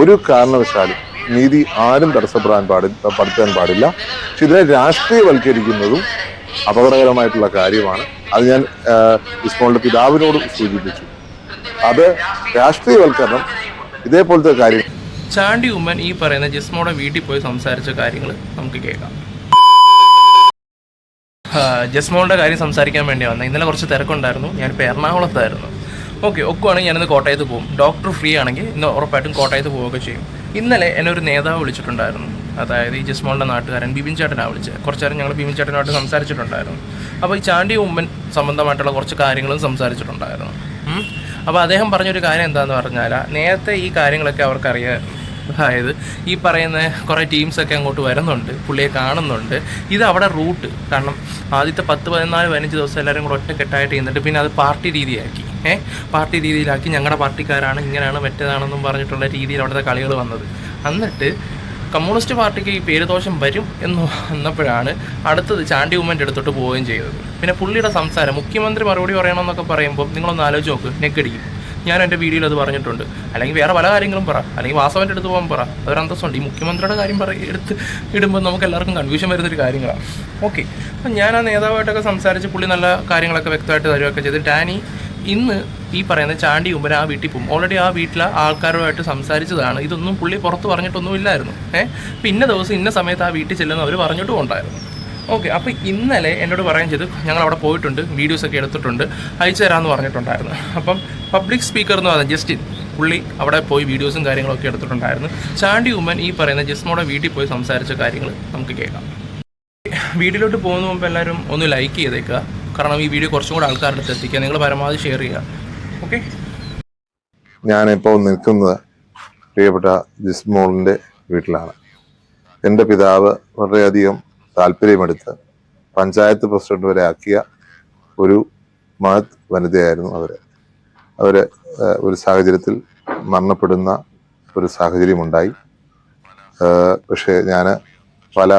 ഒരു കാരണവശാലും നീതി ആരും തടസ്സപ്പെടാൻ പാടില്ല പടുത്താൻ പാടില്ല. പക്ഷെ ഇതിനെ രാഷ്ട്രീയവൽക്കരിക്കുന്നതും അപകടകരമായിട്ടുള്ള കാര്യമാണ്. അത് ഞാൻ ഇസ്മോളിന്റെ പിതാവിനോട് സൂചിപ്പിച്ചു. അത് രാഷ്ട്രീയവൽക്കരണം ഇതേപോലത്തെ കാര്യം ചാണ്ടി ഉമ്മൻ ഈ പറയുന്ന ജിസ്മോടെ വീട്ടിൽ പോയി സംസാരിച്ച കാര്യങ്ങൾ നമുക്ക് കേൾക്കാം. ജസ്മോളിന്റെ കാര്യം സംസാരിക്കാൻ വേണ്ടി വന്നത് ഇന്നലെ കുറച്ച് തിരക്കുണ്ടായിരുന്നു. ഞാനിപ്പോൾ എറണാകുളത്തായിരുന്നു. ഓക്കെ ഒക്കുവാണെങ്കിൽ ഞാനിന്ന് കോട്ടയത്ത് പോകും. ഡോക്ടർ ഫ്രീ ആണെങ്കിൽ ഇന്ന് ഉറപ്പായിട്ടും കോട്ടയത്ത് പോവുകയൊക്കെ ചെയ്യും. ഇന്നലെ എന്നെ ഒരു നേതാവ് വിളിച്ചിട്ടുണ്ടായിരുന്നു. അതായത് ഈ ജസ്മോളിന്റെ നാട്ടുകാരൻ ബിബിൻ ചേട്ടനാണ് വിളിച്ചത്. കുറച്ച് നേരം ഞങ്ങൾ ബിബിൻ ചേട്ടനുമായിട്ട് സംസാരിച്ചിട്ടുണ്ടായിരുന്നു. അപ്പോൾ ഈ ചാണ്ടി ഉമ്മൻ സംബന്ധമായിട്ടുള്ള കുറച്ച് കാര്യങ്ങളും സംസാരിച്ചിട്ടുണ്ടായിരുന്നു. അപ്പോൾ അദ്ദേഹം പറഞ്ഞൊരു കാര്യം എന്താണെന്ന് പറഞ്ഞാൽ നേരത്തെ ഈ കാര്യങ്ങളൊക്കെ അവർക്കറിയാമായിരുന്നു. അതായത് ഈ പറയുന്ന കുറേ ടീംസൊക്കെ അങ്ങോട്ട് വരുന്നുണ്ട് പുള്ളിയെ കാണുന്നുണ്ട്. ഇത് അവിടെ റൂട്ട് കാരണം ആദ്യത്തെ പത്ത് പതിനാല് പതിനഞ്ച് ദിവസം എല്ലാവരും കൂടെ ഒറ്റക്കെട്ടായിട്ട് ചെയ്യുന്നുണ്ട് പിന്നെ അത് പാർട്ടി രീതിയാക്കി. ഏഹ് പാർട്ടി രീതിയിലാക്കി. ഞങ്ങളുടെ പാർട്ടിക്കാരാണ് ഇങ്ങനെയാണ് മറ്റേതാണെന്നും പറഞ്ഞിട്ടുള്ള രീതിയിൽ അവിടുത്തെ കളികൾ വന്നത്. എന്നിട്ട് കമ്മ്യൂണിസ്റ്റ് പാർട്ടിക്ക് ഈ പേരുദോഷം വരും എന്ന് വന്നപ്പോഴാണ് അടുത്തത് ചാണ്ടി ഉമ്മന്റെ അടുത്തോട്ട് പോവുകയും ചെയ്തത്. പിന്നെ പുള്ളിയുടെ സംസാരം മുഖ്യമന്ത്രി മറുപടി പറയണമെന്നൊക്കെ പറയുമ്പോൾ നിങ്ങളൊന്ന് ആലോചിച്ച് നോക്ക് നെക്കടിക്കും ഞാൻ എന്റെ വീഡിയോയിൽ അത് പറഞ്ഞിട്ടുണ്ട്. അല്ലെങ്കിൽ വേറെ പല കാര്യങ്ങളും പറ. അല്ലെങ്കിൽ വാസവന്റെ അടുത്ത് പോകാൻ പറ. അതൊരു അന്തസ്സുണ്ട്. ഈ മുഖ്യമന്ത്രിയുടെ കാര്യം പറ എടുത്ത് ഇടുമ്പോൾ നമുക്ക് എല്ലാവർക്കും കൺഫ്യൂഷൻ വരുന്നൊരു കാര്യങ്ങളാണ് ഓക്കെ അപ്പം ഞാൻ ആ നേതാവായിട്ടൊക്കെ സംസാരിച്ച് പുള്ളി നല്ല കാര്യങ്ങളൊക്കെ വ്യക്തമായിട്ട് തരുമൊക്കെ ചെയ്ത്. ഡാനി ഇന്ന് ഈ പറയുന്ന ചാണ്ടി ഉമ്മൻ ആ വീട്ടിൽ പോകും. ഓൾറെഡി ആ വീട്ടിലെ ആൾക്കാരുമായിട്ട് സംസാരിച്ചതാണ്. ഇതൊന്നും പുള്ളി പുറത്ത് പറഞ്ഞിട്ടൊന്നും ഇല്ലായിരുന്നു. ഏഹ് അപ്പം ഇന്ന ദിവസം ഇന്ന സമയത്ത് ആ വീട്ടിൽ ചെല്ലുന്ന അവർ പറഞ്ഞിട്ടും ഉണ്ടായിരുന്നു. ഓക്കെ അപ്പോൾ ഇന്നലെ എന്നോട് പറയാൻ ചെയ്ത്. ഞങ്ങൾ അവിടെ പോയിട്ടുണ്ട്. വീഡിയോസൊക്കെ എടുത്തിട്ടുണ്ട്. അയച്ചു തരാമെന്ന് പറഞ്ഞിട്ടുണ്ടായിരുന്നു. അപ്പം പബ്ലിക് സ്പീക്കർ എന്ന് പറയുന്നത് ജസ്റ്റിൻ പുള്ളി അവിടെ പോയി വീഡിയോസും കാര്യങ്ങളൊക്കെ എടുത്തിട്ടുണ്ടായിരുന്നു. ചാണ്ടി ഉമ്മൻ ഈ പറയുന്ന ജസ്മോടെ വീട്ടിൽ പോയി സംസാരിച്ച കാര്യങ്ങൾ നമുക്ക് കേൾക്കാം. വീഡിയോയിലോട്ട് പോകുന്ന മുമ്പ് എല്ലാവരും ഒന്ന് ലൈക്ക് ചെയ്തേക്കുക. കാരണം ഈ വീഡിയോ കുറച്ചും കൂടെ ആൾക്കാരുടെ അടുത്ത് എത്തിക്കുക. നിങ്ങൾ പരമാവധി ഷെയർ ചെയ്യുക. ഓക്കെ ഞാനിപ്പോൾ നിൽക്കുന്നത് പ്രിയപ്പെട്ട ജിസ്മോളിന്റെ വീട്ടിലാണ്. എന്റെ പിതാവ് വളരെയധികം താല്പര്യമെടുത്ത് പഞ്ചായത്ത് പ്രസിഡന്റ് വരെ ആക്കിയ ഒരു മഹത് വനിതയായിരുന്നു അവർ. ഏഹ്, ഒരു സാഹചര്യത്തിൽ മരണപ്പെടുന്ന ഒരു സാഹചര്യമുണ്ടായി. പക്ഷേ ഞാൻ പല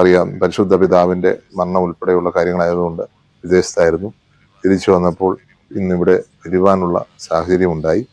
അറിയാം പരിശുദ്ധ പിതാവിന്റെ മരണം ഉൾപ്പെടെയുള്ള കാര്യങ്ങളായതുകൊണ്ട് വിദേശത്തായിരുന്നു. തിരിച്ചു വന്നപ്പോൾ ഇന്നിവിടെ വരുവാനുള്ള സാഹചര്യമുണ്ടായി.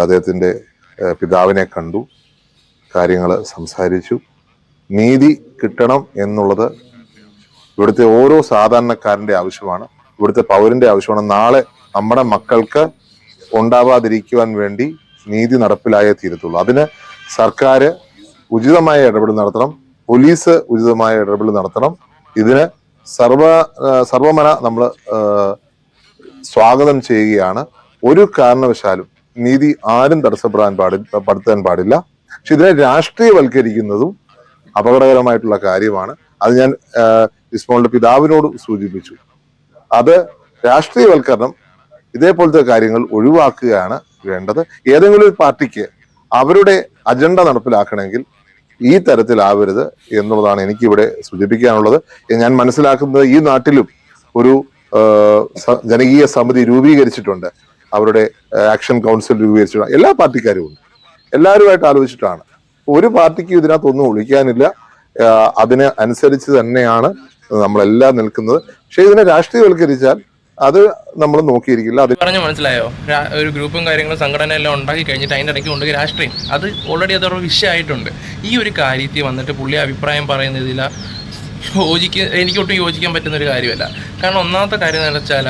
അദ്ദേഹത്തിന്റെ പിതാവിനെ കണ്ടു കാര്യങ്ങൾ സംസാരിച്ചു. നീതി കിട്ടണം എന്നുള്ളത് ഇവിടുത്തെ ഓരോ സാധാരണക്കാരന്റെ ആവശ്യമാണ് ഇവിടുത്തെ പൗരന്റെ ആവശ്യമാണ്. നാളെ നമ്മുടെ മക്കൾക്ക് ഉണ്ടാവാതിരിക്കുവാൻ വേണ്ടി നീതി നടപ്പിലായേ തീരത്തുള്ളൂ. അതിന് സർക്കാർ ഉചിതമായ ഇടപെടൽ നടത്തണം. പോലീസ് ഉചിതമായ ഇടപെടൽ നടത്തണം. ഇതിന് സർവ സർവമന നമ്മൾ സ്വാഗതം ചെയ്യുകയാണ്. ഒരു കാരണവശാലും നീതി ആരും തടസ്സപ്പെടാൻ പാടില്ല പടുത്താൻ പാടില്ല. പക്ഷെ ഇതിനെ രാഷ്ട്രീയവൽക്കരിക്കുന്നതും അപകടകരമായിട്ടുള്ള കാര്യമാണ്. അത് ഞാൻ ഇസ്മോളിന്റെ പിതാവിനോട് സൂചിപ്പിച്ചു. അത് രാഷ്ട്രീയവൽക്കരണം ഇതേപോലത്തെ കാര്യങ്ങൾ ഒഴിവാക്കുകയാണ് വേണ്ടത്. ഏതെങ്കിലും ഒരു പാർട്ടിക്ക് അവരുടെ അജണ്ട നടപ്പിലാക്കണമെങ്കിൽ ഈ തരത്തിലാവരുത് എന്നുള്ളതാണ് എനിക്കിവിടെ സൂചിപ്പിക്കാനുള്ളത്. ഞാൻ മനസ്സിലാക്കുന്നത് ഈ നാട്ടിലും ഒരു ജനകീയ സമിതി രൂപീകരിച്ചിട്ടുണ്ട്. അവരുടെ ആക്ഷൻ കൗൺസിൽ രൂപീകരിച്ചിട്ടുണ്ട്. എല്ലാ പാർട്ടിക്കാരും ഉണ്ട്. എല്ലാവരുമായിട്ട് ആലോചിച്ചിട്ടാണ്. ഒരു പാർട്ടിക്ക് ഇതിനകത്തൊന്നും ഒളിക്കാനില്ല. അതിനനുസരിച്ച് തന്നെയാണ് നമ്മളെല്ലാം നിൽക്കുന്നത്. പക്ഷേ ഇതിനെ രാഷ്ട്രീയവൽക്കരിച്ചാൽ അത് നമ്മൾ നോക്കിയിരിക്കില്ല. അത് പറഞ്ഞു മനസ്സിലായോ? ഒരു ഗ്രൂപ്പും കാര്യങ്ങളും സംഘടന എല്ലാം ഉണ്ടാക്കി കഴിഞ്ഞിട്ട് അതിന്റെ ഇടയ്ക്ക് കൊണ്ടുപോയി രാഷ്ട്രീയം. അത് ഓൾറെഡി അത് വിഷയമായിട്ടുണ്ട്. ഈ ഒരു കാര്യത്തിൽ വന്നിട്ട് പുള്ളി അഭിപ്രായം പറയുന്നതില്ല യോജിക്ക എനിക്കൊട്ടും യോജിക്കാൻ പറ്റുന്ന ഒരു കാര്യമല്ല. കാരണം ഒന്നാമത്തെ കാര്യം എന്ന് വെച്ചാൽ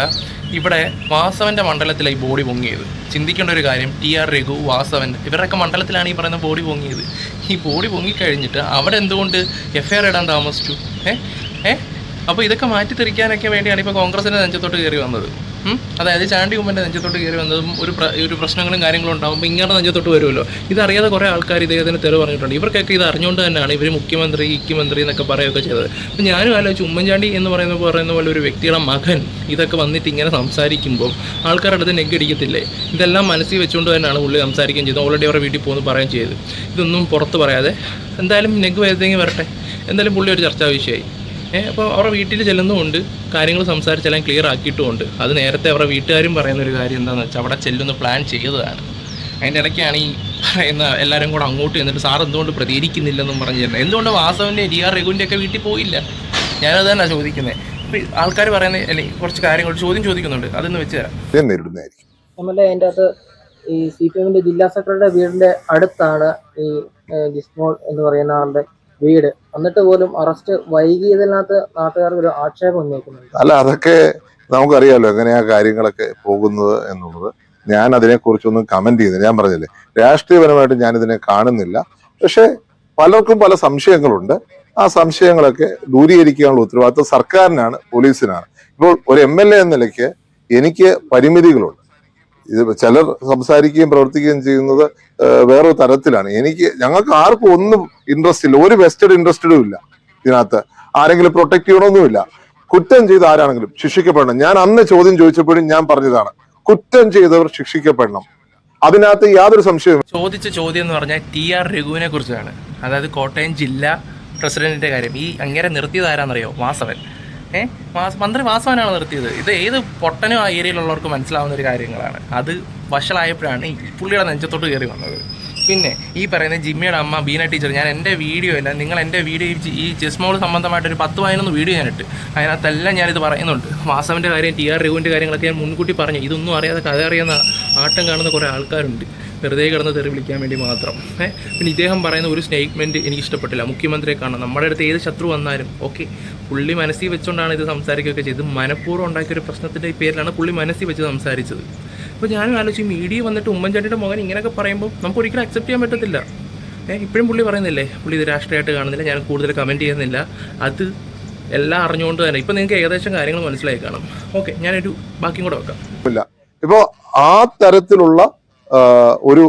ഇവിടെ വാസവന്റെ മണ്ഡലത്തിലാണ് ഈ ബോഡി പൊങ്ങിയത്. ചിന്തിക്കേണ്ട ഒരു കാര്യം ടി ആർ രഘു വാസവൻ ഇവരുടെയൊക്കെ മണ്ഡലത്തിലാണ് ഈ പറയുന്ന ബോഡി പൊങ്ങിയത്. ഈ ബോഡി പൊങ്ങിക്കഴിഞ്ഞിട്ട് അവിടെ എന്തുകൊണ്ട് എഫ് ഐ ആർ ഇടാൻ താമസിച്ചു? ഏ? ഏ? അപ്പോൾ ഇതൊക്കെ മാറ്റി തിരിക്കാനൊക്കെ വേണ്ടിയാണ് ഇപ്പോൾ കോൺഗ്രസിന്റെ നെഞ്ചത്തോട്ട് കയറി വന്നത്. അതായത് ചാണ്ടി ഉമ്മന്റെ നെഞ്ചത്തോട്ട് കയറി വന്നതും ഒരു ഒരു പ്രശ്നങ്ങളും കാര്യങ്ങളും ഉണ്ടാകുമ്പോൾ ഇങ്ങനെ നെഞ്ചത്തോട്ട് വരുമല്ലോ. ഇതറിയാതെ കുറേ ആൾക്കാർ ഇദ്ദേഹത്തിന് തെളിവ് പറഞ്ഞിട്ടുണ്ട്. ഇവർക്കൊക്കെ ഇത് അറിഞ്ഞുകൊണ്ട് തന്നെയാണ് ഇവർ മുഖ്യമന്ത്രി ഇക്കുമന്ത്രി എന്നൊക്കെ പറയുകയൊക്കെ ചെയ്തത്. അപ്പം ഞാനും ആലോചിച്ചു ഉമ്മൻചാണ്ടി എന്ന് പറയുന്ന പറയുന്ന പോലെ ഒരു വ്യക്തിയുടെ മകൻ ഇതൊക്കെ വന്നിട്ട് ഇങ്ങനെ സംസാരിക്കുമ്പോൾ ആൾക്കാരുടെ അടുത്ത് നെഗടിക്കത്തില്ലേ ഇതെല്ലാം മനസ്സിൽ വെച്ചുകൊണ്ട് തന്നെയാണ് പുള്ളി സംസാരിക്കുകയും ചെയ്തത്. ഓൾറെഡി അവരുടെ വീട്ടിൽ പോകുന്നു പറയുകയും ചെയ്തു ഇതൊന്നും പുറത്ത് പറയാതെ എന്തായാലും നെഗ് വരുത്തെങ്കിൽ വരട്ടെ. എന്തായാലും പുള്ളി ഒരു ചർച്ചാ വിഷയമായി അപ്പോൾ അവരുടെ വീട്ടിൽ ചെല്ലുന്നുമുണ്ട്. കാര്യങ്ങൾ സംസാരിച്ചെല്ലാം ക്ലിയർ ആക്കിയിട്ടുമുണ്ട്. അത് നേരത്തെ അവരുടെ വീട്ടുകാരും പറയുന്ന ഒരു കാര്യം എന്താണെന്ന് വെച്ചാൽ അവിടെ ചെല്ലുന്ന പ്ലാൻ ചെയ്തതാണ്. അതിന്റെ ഇടയ്ക്കാണ് ഈ പറയുന്ന എല്ലാവരും കൂടെ അങ്ങോട്ട് ചെന്നിട്ട് സാർ എന്തുകൊണ്ട് പ്രതികരിക്കുന്നില്ലെന്നും പറഞ്ഞു തരുന്നത് എന്തുകൊണ്ട് വാസവന്റെ ഡി ആർ രഘുവിന്റെ ഒക്കെ വീട്ടിൽ പോയില്ല? ഞാനത് തന്നെ ചോദിക്കുന്നത് ഇപ്പോൾ ആൾക്കാർ പറയുന്ന അല്ലെങ്കിൽ കുറച്ച് കാര്യങ്ങൾ ചോദ്യം ചോദിക്കുന്നുണ്ട്. അതൊന്ന് വെച്ച് തരാം. അതിന്റെ അകത്ത് ഈ സി പി എമ്മിന്റെ ജില്ലാ സെക്രട്ടറിയുടെ വീടിന്റെ അടുത്താണ് ഈ ജിസ്മോൾ എന്ന് പറയുന്ന ആളുടെ വീട്. എന്നിട്ട് പോലും അറസ്റ്റ് വൈകിയതിനകത്ത് നാട്ടുകാർ ഒരു ആക്ഷേപം ഉന്നയിക്കുന്നുണ്ട്. അല്ല അതൊക്കെ നമുക്കറിയാലോ എങ്ങനെയാ കാര്യങ്ങളൊക്കെ പോകുന്നത് എന്നുള്ളത്. ഞാൻ അതിനെക്കുറിച്ചൊന്നും കമന്റ് ചെയ്യുന്നില്ല. ഞാൻ പറഞ്ഞില്ലേ രാഷ്ട്രീയപരമായിട്ട് ഞാൻ ഇതിനെ കാണുന്നില്ല. പക്ഷേ പലർക്കും പല സംശയങ്ങളുണ്ട്. ആ സംശയങ്ങളൊക്കെ ദൂരീകരിക്കാനുള്ള ഉത്തരവാദിത്വം സർക്കാരിനാണ് പോലീസിനാണ്. ഇപ്പോൾ ഒരു എം എൽ എ എന്ന നിലയ്ക്ക് എനിക്ക് പരിമിതികളുണ്ട്. ഇത് ചിലർ സംസാരിക്കുകയും പ്രവർത്തിക്കുകയും ചെയ്യുന്നത് വേറൊരു തരത്തിലാണ്. എനിക്ക് ഞങ്ങൾക്ക് ആർക്കും ഒന്നും ഇൻട്രസ്റ്റ് ഇല്ല. ഒരു വെസ്റ്റഡ് ഇൻട്രസ്റ്റഡും ഇല്ല ഇതിനകത്ത്. ആരെങ്കിലും പ്രൊട്ടക്ട് ചെയ്യണമൊന്നുമില്ല. കുറ്റം ചെയ്ത ആരാണെങ്കിലും ശിക്ഷിക്കപ്പെടണം. ഞാൻ അന്ന് ചോദ്യം ചോദിച്ചപ്പോഴും ഞാൻ പറഞ്ഞതാണ് കുറ്റം ചെയ്തവർ ശിക്ഷിക്കപ്പെടണം. അതിനകത്ത് യാതൊരു സംശയവും ചോദിച്ച ചോദ്യം എന്ന് പറഞ്ഞാൽ ടി ആർ രഘുവിനെ കുറിച്ചാണ്. അതായത് കോട്ടയം ജില്ലാ പ്രസിഡന്റിന്റെ കാര്യം. ഈ അങ്ങനെ നിർത്തിയത് ആരാന്നറിയോ? വാസവൻ. ഏ? വാസ മന്ത്രി വാസവനാണ് നിർത്തിയത്. ഇത് ഏത് പൊട്ടനും ആ ഏരിയയിലുള്ളവർക്ക് മനസ്സിലാവുന്ന ഒരു കാര്യങ്ങളാണ്. അത് വഷളായപ്പോഴാണ് ഈ പുള്ളിയുടെ നെഞ്ചത്തോട്ട് കയറി വന്നത്. പിന്നെ ഈ പറയുന്ന ജിമ്മിയുടെ അമ്മ ബീന ടീച്ചർ ഞാൻ എന്റെ വീഡിയോ അല്ല നിങ്ങൾ എന്റെ വീഡിയോ ഈ ചെസ്മോൾ സംബന്ധമായിട്ട് ഒരു പത്ത് പതിനൊന്ന് വീഡിയോ ഞാൻ ഇട്ട് അതിനകത്തെല്ലാം ഞാനിത് പറയുന്നുണ്ട്. വാസവന്റെ കാര്യം ടി ആർ രഘുവിന്റെ കാര്യങ്ങളൊക്കെ ഞാൻ മുൻകൂട്ടി പറഞ്ഞു. ഇതൊന്നും അറിയാതെ കഥ അറിയുന്ന ആട്ടം കാണുന്ന കുറേ ആൾക്കാരുണ്ട്. വെറുതെ കിടന്ന് തെറി വിളിക്കാൻ വേണ്ടി മാത്രം. ഏ പിന്നെ ഇദ്ദേഹം പറയുന്ന ഒരു സ്റ്റേറ്റ്മെന്റ് എനിക്ക് ഇഷ്ടപ്പെട്ടില്ല. മുഖ്യമന്ത്രിയെ കാണണം. നമ്മുടെ അടുത്ത് ഏത് ശത്രു വന്നാലും. ഓക്കെ. പുള്ളി മനസ്സിൽ വെച്ചുകൊണ്ടാണ് ഇത് സംസാരിക്കുകയൊക്കെ ചെയ്തത്. മനഃപൂർവം ഉണ്ടാക്കിയ ഒരു പ്രശ്നത്തിന്റെ പേരിലാണ് പുള്ളി മനസ്സിൽ വെച്ച് സംസാരിച്ചത്. അപ്പോൾ ഞാനും ആലോചിച്ച് മീഡിയ വന്നിട്ട് ഉമ്മൻചാണ്ടിയുടെ മകൻ ഇങ്ങനെയൊക്കെ പറയുമ്പോൾ നമുക്ക് ഒരിക്കലും അക്സെപ്റ്റ് ചെയ്യാൻ പറ്റത്തില്ല. ഇപ്പോഴും പുള്ളി പറയുന്നില്ലേ? പുള്ളി ഇത് രാഷ്ട്രീയമായിട്ട് കാണുന്നില്ല. ഞാൻ കൂടുതൽ കമന്റ് ചെയ്യുന്നില്ല. അത് എല്ലാം അറിഞ്ഞുകൊണ്ട് തന്നെ. ഇപ്പം നിങ്ങൾക്ക് ഏകദേശം കാര്യങ്ങൾ മനസ്സിലായി കാണും. ഓക്കെ ഞാനൊരു ബാക്കിയും കൂടെ വെക്കാം. ഇല്ല. ഇപ്പോ ആ തരത്തിലുള്ള ഒരു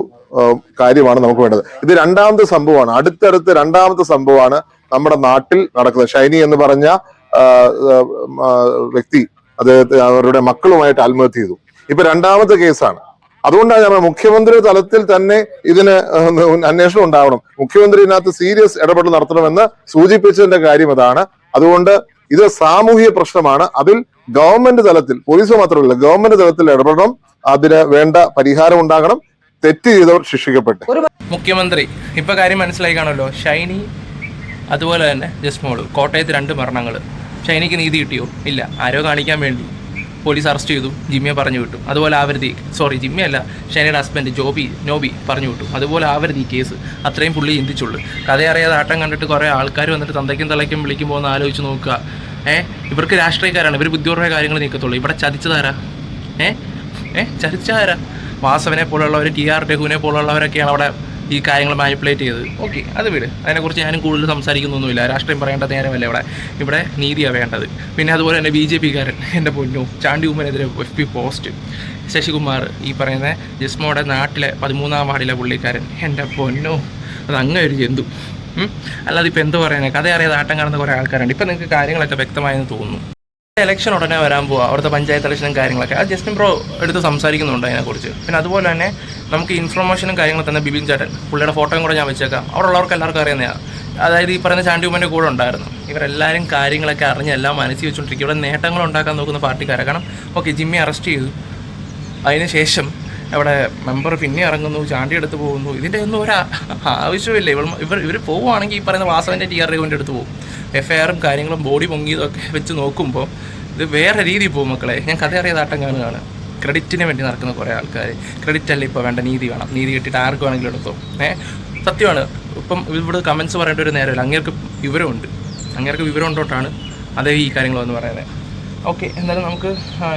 കാര്യമാണ് നമുക്ക് വേണ്ടത്. ഇത് രണ്ടാമത്തെ സംഭവമാണ്. അടുത്തടുത്ത് രണ്ടാമത്തെ സംഭവമാണ് നമ്മുടെ നാട്ടിൽ നടക്കുന്നത്. ഷൈനി എന്ന് പറഞ്ഞ വ്യക്തി അദ്ദേഹത്തെ അവരുടെ മക്കളുമായിട്ട് ആത്മഹത്യ ചെയ്തു. ഇപ്പൊ രണ്ടാമത്തെ കേസാണ്. അതുകൊണ്ടാണ് ഞാൻ മുഖ്യമന്ത്രി തലത്തിൽ തന്നെ ഇതിന് അന്വേഷണം ഉണ്ടാവണം. മുഖ്യമന്ത്രി ഇതിനകത്ത് സീരിയസ് ഇടപെടൽ നടത്തണമെന്ന് സൂചിപ്പിച്ചതിന്റെ കാര്യം അതാണ്. അതുകൊണ്ട് ഇത് സാമൂഹിക പ്രശ്നമാണ്. അതിൽ ഗവൺമെന്റ് തലത്തിൽ പോലീസ് മാത്രമല്ല ഗവൺമെന്റ് തലത്തിൽ ഇടപെടണം. അതിന് വേണ്ട പരിഹാരം ഉണ്ടാകണം. തെറ്റ് ചെയ്തവർ ശിക്ഷിക്കപ്പെട്ടു. മുഖ്യമന്ത്രി ഇപ്പൊ കാര്യം മനസ്സിലായി കാണുമല്ലോ. ഷൈനി അതുപോലെ തന്നെ ജസ്മോൾ കോട്ടയത്ത് രണ്ട് മരണങ്ങൾ ഷൈനിക്ക് നീതി കിട്ടിയോ? ഇല്ല. ആരോ കാണിക്കാൻ വേണ്ടി പോലീസ് അറസ്റ്റ് ചെയ്തു. ജിമ്മിയെ പറഞ്ഞു വിട്ടു. അതുപോലെ ആവരുതി സോറി ജിമ്മിയല്ല ഷൈനയുടെ ഹസ്ബൻഡ് ജോബി നോബി പറഞ്ഞു വിട്ടു. അതുപോലെ ആവരുതി കേസ് അത്രയും പുള്ളി ചിന്തിച്ചുള്ളൂ. കഥയറിയാതെ ആട്ടം കണ്ടിട്ട് കുറേ ആൾക്കാർ വന്നിട്ട് തന്തയ്ക്കും തലയ്ക്കും വിളിക്കുമ്പോൾ ഒന്ന് ആലോചിച്ച് നോക്കുക. ഏ? ഇവർക്ക് രാഷ്ട്രീയക്കാരാണ്. ഇവർ ബുദ്ധിപരമായ കാര്യങ്ങൾ നീക്കത്തുള്ളൂ. ഇവിടെ ചതിച്ചതാരാ? ഏ? ഏ? ചതിച്ചതാരാ? വാസവനെ പോലുള്ളവർ ടി ആർ രഘുവിനെ പോലുള്ളവരൊക്കെയാണ് അവിടെ ഈ കാര്യങ്ങൾ മാനിപ്പുലേറ്റ് ചെയ്തത്. ഓക്കെ അത് വിട്. അതിനെക്കുറിച്ച് ഞാനും കൂടുതൽ സംസാരിക്കുന്നൊന്നുമില്ല. രാഷ്ട്രീയം പറയേണ്ട നേരമല്ല ഇവിടെ ഇവിടെ നീതിയാണ് വേണ്ടത്. പിന്നെ അതുപോലെ തന്നെ ബി ജെ പിക്കാരൻ എന്റെ പൊന്നു ചാണ്ടി ഉമ്മനെതിരെ എഫ് പി പോസ്റ്റ് ശശികുമാർ ഈ പറയുന്ന ജിസ്മോടെ നാട്ടിലെ പതിമൂന്നാം വാർഡിലെ പുള്ളിക്കാരൻ എന്റെ പൊന്നു. അത് അങ്ങനെ ഒരു ജന്തു? അല്ലാതെ ഇപ്പം എന്ത് പറയുന്നത് കഥ അറിയാതെ ആട്ടം കാണുന്ന കുറേ ആൾക്കാരുണ്ട്. ഇപ്പം നിങ്ങൾക്ക് കാര്യങ്ങളൊക്കെ വ്യക്തമായെന്ന് തോന്നുന്നു. ഇലക്ഷൻ ഉടനെ വരാൻ പോവാ. അവിടുത്തെ പഞ്ചായത്ത് ഇലക്ഷനും കാര്യങ്ങളൊക്കെ. ആ ജസ്റ്റിൻ ബ്രോ എടുത്ത് സംസാരിക്കുന്നുണ്ട് അതിനെക്കുറിച്ച്. പിന്നെ അതുപോലെ തന്നെ നമുക്ക് ഇൻഫർമേഷനും കാര്യങ്ങളും തന്നെ ബിബിൻ ചേട്ടൻ പുള്ളിയുടെ ഫോട്ടോയും കൂടെ ഞാൻ വെച്ചേക്കാം. അവിടെ ഉള്ളവർക്ക് എല്ലാവർക്കും അറിയുന്നതാണ് അതായത് ഈ പറയുന്ന ചാണ്ടിയുമ്മന്റെ കൂടെ ഉണ്ടായിരുന്നു. ഇവരെല്ലാവരും കാര്യങ്ങളൊക്കെ അറിഞ്ഞ് എല്ലാം മനസ്സിൽ വെച്ചുകൊണ്ടിരിക്കും ഇവിടെ നേട്ടങ്ങൾ ഉണ്ടാക്കാൻ നോക്കുന്ന പാർട്ടിക്കാരെ. കാരണം ഓക്കെ ജിമ്മി അറസ്റ്റ് ചെയ്തു. അതിനുശേഷം അവിടെ മെമ്പർ പിന്നെ ഇറങ്ങുന്നു ചാണ്ടി എടുത്ത് പോകുന്നു. ഇതിന്റെ ഒന്നും ഒരു ആവശ്യമില്ല ഇവൾ ഇവർ ഇവർ പോവുകയാണെങ്കിൽ ഈ പറയുന്ന വാസവന്റെ ടി ആർ കൊണ്ട് എടുത്ത് പോകും. എഫ് ഐ ആറും കാര്യങ്ങളും ബോഡി പൊങ്ങിയതൊക്കെ വെച്ച് നോക്കുമ്പോൾ ഇത് വേറെ രീതിയിൽ പോകും മക്കളെ. ഞാൻ കഥ അറിയാതാട്ടം കാണുകയാണ്. ക്രെഡിറ്റിന് വേണ്ടി നടക്കുന്ന കുറേ ആൾക്കാർ ക്രെഡിറ്റ് അല്ല ഇപ്പോൾ വേണ്ട നീതി വേണം. നീതി കിട്ടിയിട്ട് ആർക്ക് വേണമെങ്കിലും എടുത്തോ? ഏ? സത്യമാണ്. ഇപ്പം ഇവിടെ കമൻസ് പറയേണ്ട ഒരു നേരമില്ല. അങ്ങേർക്ക് വിവരമുണ്ട്. അങ്ങേർക്ക് വിവരം ഉണ്ടോട്ടാണ് അതേ ഈ കാര്യങ്ങളെന്ന് പറയുന്നത്. ഓക്കെ എന്നാലും നമുക്ക്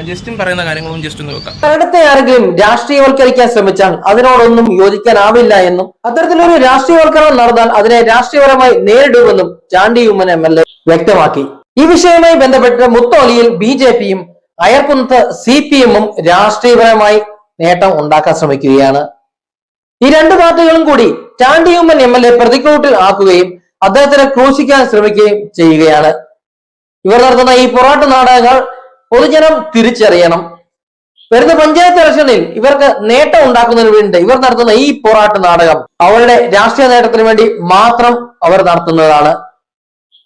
ജസ്റ്റും പറയുന്ന കാര്യങ്ങളും ജസ്റ്റ് ഒന്ന് വെക്കാം. അടുത്ത ആരെങ്കിലും രാഷ്ട്രീയവൽക്കരിക്കാൻ ശ്രമിച്ചാൽ അതിനോടൊന്നും യോജിക്കാനാവില്ല എന്നും അത്തരത്തിലൊരു രാഷ്ട്രീയവൽക്കരണം നടന്നാൽ അതിനെ രാഷ്ട്രീയപരമായി നേരിടുമെന്നും Chandy Oommen M L A വ്യക്തമാക്കി. ഈ വിഷയവുമായി ബന്ധപ്പെട്ട് മുത്തോലിയിൽ ബി ജെ പിയും അയർക്കുന്നത്ത് സി പി എമ്മും രാഷ്ട്രീയപരമായി നേട്ടം ഉണ്ടാക്കാൻ ശ്രമിക്കുകയാണ്. ഈ രണ്ട് പാർട്ടികളും കൂടി Chandy Oommen M L A പ്രതിക്കൂട്ടിൽ ആക്കുകയും അദ്ദേഹത്തിനെ ക്രൂശിക്കാൻ ശ്രമിക്കുകയും ചെയ്യുകയാണ്. ഇവർ നടത്തുന്ന ഈ പൊറാട്ട് നാടകങ്ങൾ പൊതുജനം തിരിച്ചറിയണം. വരുന്ന പഞ്ചായത്ത് ഇലക്ഷനിൽ ഇവർക്ക് നേട്ടം ഉണ്ടാക്കുന്നതിന് വേണ്ടി ഇവർ നടത്തുന്ന ഈ പോരാട്ട നാടകം അവരുടെ രാഷ്ട്രീയ നേട്ടത്തിന് വേണ്ടി മാത്രം അവർ നടത്തുന്നതാണ്.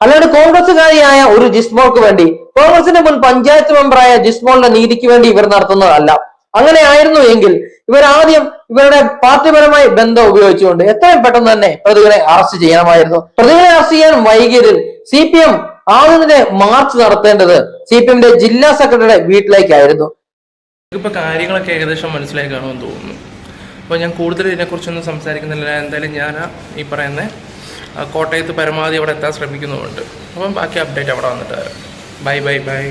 അല്ലാണ്ട് കോൺഗ്രസുകാരിയായ ഒരു ജിസ്മോൾക്ക് വേണ്ടി കോൺഗ്രസിന്റെ മുൻ പഞ്ചായത്ത് മെമ്പറായ ജിസ്മോളിന്റെ നീതിക്ക് വേണ്ടി ഇവർ നടത്തുന്നതല്ല. അങ്ങനെ ആയിരുന്നു എങ്കിൽ ഇവർ ആദ്യം ഇവരുടെ പാർട്ടിപരമായ ബന്ധം ഉപയോഗിച്ചുകൊണ്ട് എത്രയും പെട്ടെന്ന് തന്നെ പ്രതികളെ അറസ്റ്റ് ചെയ്യണമായിരുന്നു. പ്രതികളെ അറസ്റ്റ് ചെയ്യാൻ വൈകിയതിൽ സി പി എം ആദ്യം മാർച്ച് നടത്തേണ്ടത് സി പി എമ്മിന്റെ ജില്ലാ സെക്രട്ടറിയുടെ വീട്ടിലേക്കായിരുന്നു. ഇപ്പൊ കാര്യങ്ങളൊക്കെ ഏകദേശം മനസ്സിലായി കാണുമെന്ന് തോന്നുന്നു. അപ്പോൾ ഞാൻ കൂടുതൽ ഇതിനെക്കുറിച്ചൊന്നും സംസാരിക്കുന്നില്ല. എന്തായാലും ഞാൻ ഈ പറയുന്ന കോട്ടയത്ത് പരമാവധി അവിടെ എത്താൻ ശ്രമിക്കുന്നുമുണ്ട്. അപ്പം ബാക്കി അപ്ഡേറ്റ് അവിടെ വന്നിട്ട് ബൈ ബൈ ബൈ